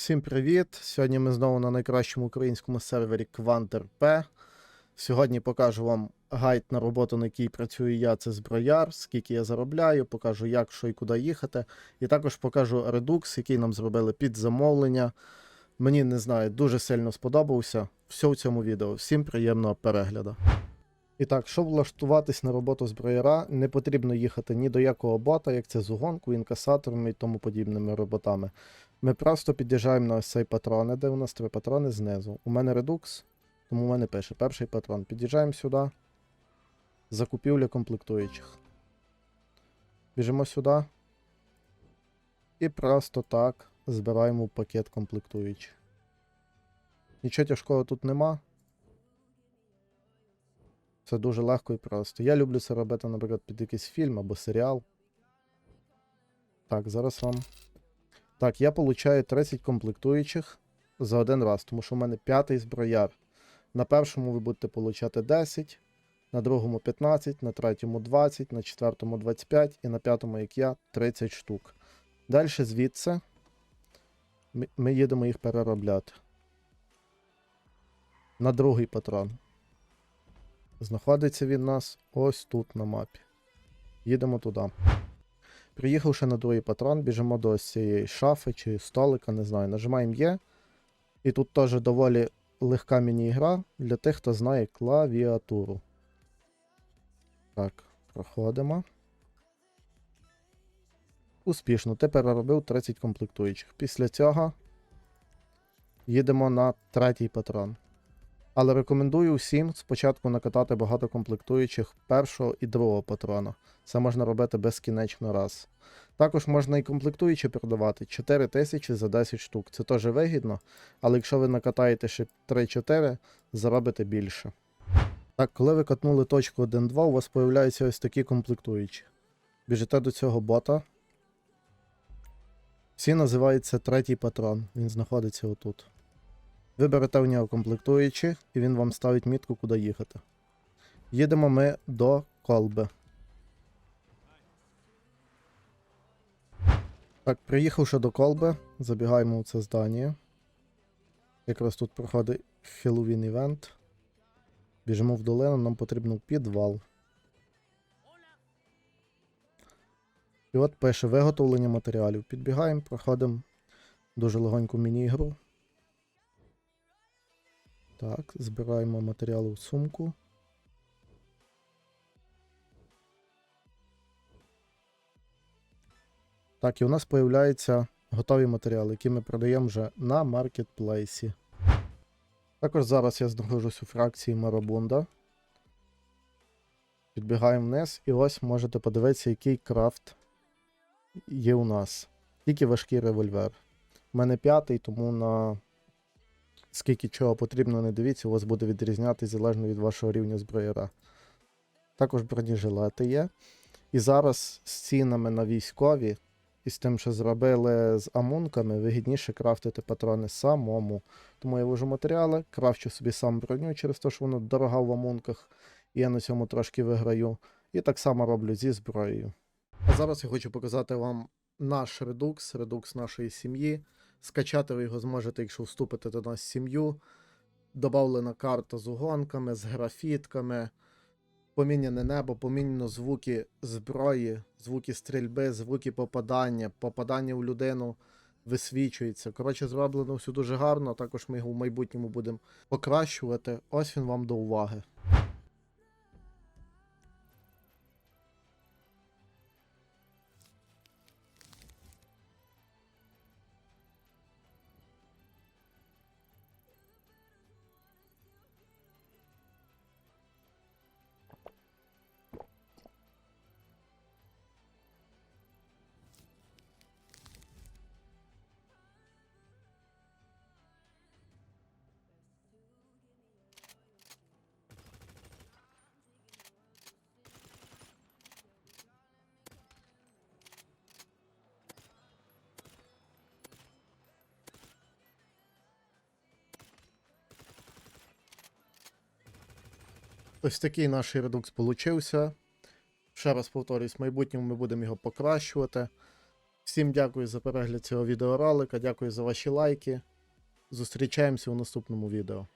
Всім привіт! Сьогодні ми знову на найкращому українському сервері QuantRP. Сьогодні покажу вам гайд на роботу, на якій працюю я, це зброяр, скільки я заробляю, покажу, як, що і куди їхати. І також покажу редукс, який нам зробили під замовлення. Мені не знаю, дуже сильно сподобався. Все в цьому відео. Всім приємного перегляду. І так, щоб влаштуватись на роботу зброяра, не потрібно їхати ні до якого бота, як це з угонку, інкасаторами і тому подібними роботами. Ми просто під'їжджаємо на ось цей патрони, де у нас три патрони знизу. У мене редукс, тому у мене пише перший патрон. Під'їжджаємо сюди. Закупівля комплектуючих. Біжимо сюди. І просто так збираємо пакет комплектуючих. Нічого тяжкого тут нема. Це дуже легко і просто. Я люблю це робити, наприклад, під якийсь фільм або серіал. Так, зараз вам. Так, я получаю 30 комплектуючих за один раз, тому що в мене п'ятий зброяр. На першому ви будете получати 10, на другому 15, на третьому 20, на четвертому 25 і на п'ятому, як я, 30 штук. Далі звідси ми, їдемо їх переробляти. На другий патрон. Знаходиться він нас ось тут на мапі. Їдемо туди. Приїхавши на другий патрон, біжимо до ось цієї шафи чи столика, не знаю, нажимаємо Є. І тут теж доволі легка міні-ігра для тих, хто знає клавіатуру. Так, проходимо. Успішно. Ти переробив 30 комплектуючих. Після цього їдемо на третій патрон. Але рекомендую всім спочатку накатати багато комплектуючих першого і другого патрона. Це можна робити безкінечно раз. Також можна і комплектуючі продавати 4 тисячі за 10 штук. Це теж вигідно, але якщо ви накатаєте ще 3-4, заробите більше. Так, коли ви катнули точку 1-2, у вас появляються ось такі комплектуючі. Біжите до цього бота. Всі називаються третій патрон. Він знаходиться отут. Ви берете в нього комплектуючі, і він вам ставить мітку, куди їхати. Їдемо ми до колби. Так, приїхавши до колби, забігаємо у це здання. Якраз тут проходить Хеллоуін івент. Біжимо в долину, нам потрібно в підвал. І от пише виготовлення матеріалів. Підбігаємо, проходимо дуже легоньку міні-ігру. Так, збираємо матеріали в сумку. Так, і у нас появляються готові матеріали, які ми продаємо вже на маркетплейсі. Також зараз я знаходжусь у фракції Марабунда. Підбігаємо вниз, і ось можете подивитися, який крафт є у нас. Тільки важкий револьвер. У мене п'ятий, тому на скільки чого потрібно, не дивіться, у вас буде відрізнятися залежно від вашого рівня зброєра. Також бронежилети є. І зараз з цінами на військові і з тим, що зробили з амунками, вигідніше крафтити патрони самому. Тому я вожу матеріали, крафчу собі сам броню через те, що воно дорога в амунках, і я на цьому трошки виграю. І так само роблю зі зброєю. А зараз я хочу показати вам наш редукс, редукс нашої сім'ї. Скачати ви його зможете, якщо вступите до нас в сім'ю. Добавлена карта з угонками, з графітками, поміняне небо, поміняно звуки зброї, звуки стрільби, звуки попадання, попадання в людину висвічується. Коротше, зроблено все дуже гарно. Також ми його в майбутньому будемо покращувати. Ось він вам до уваги. Ось такий наш редукс получився. Ще раз повторюсь, в майбутньому ми будемо його покращувати. Всім дякую за перегляд цього відеоролика, дякую за ваші лайки. Зустрічаємося у наступному відео.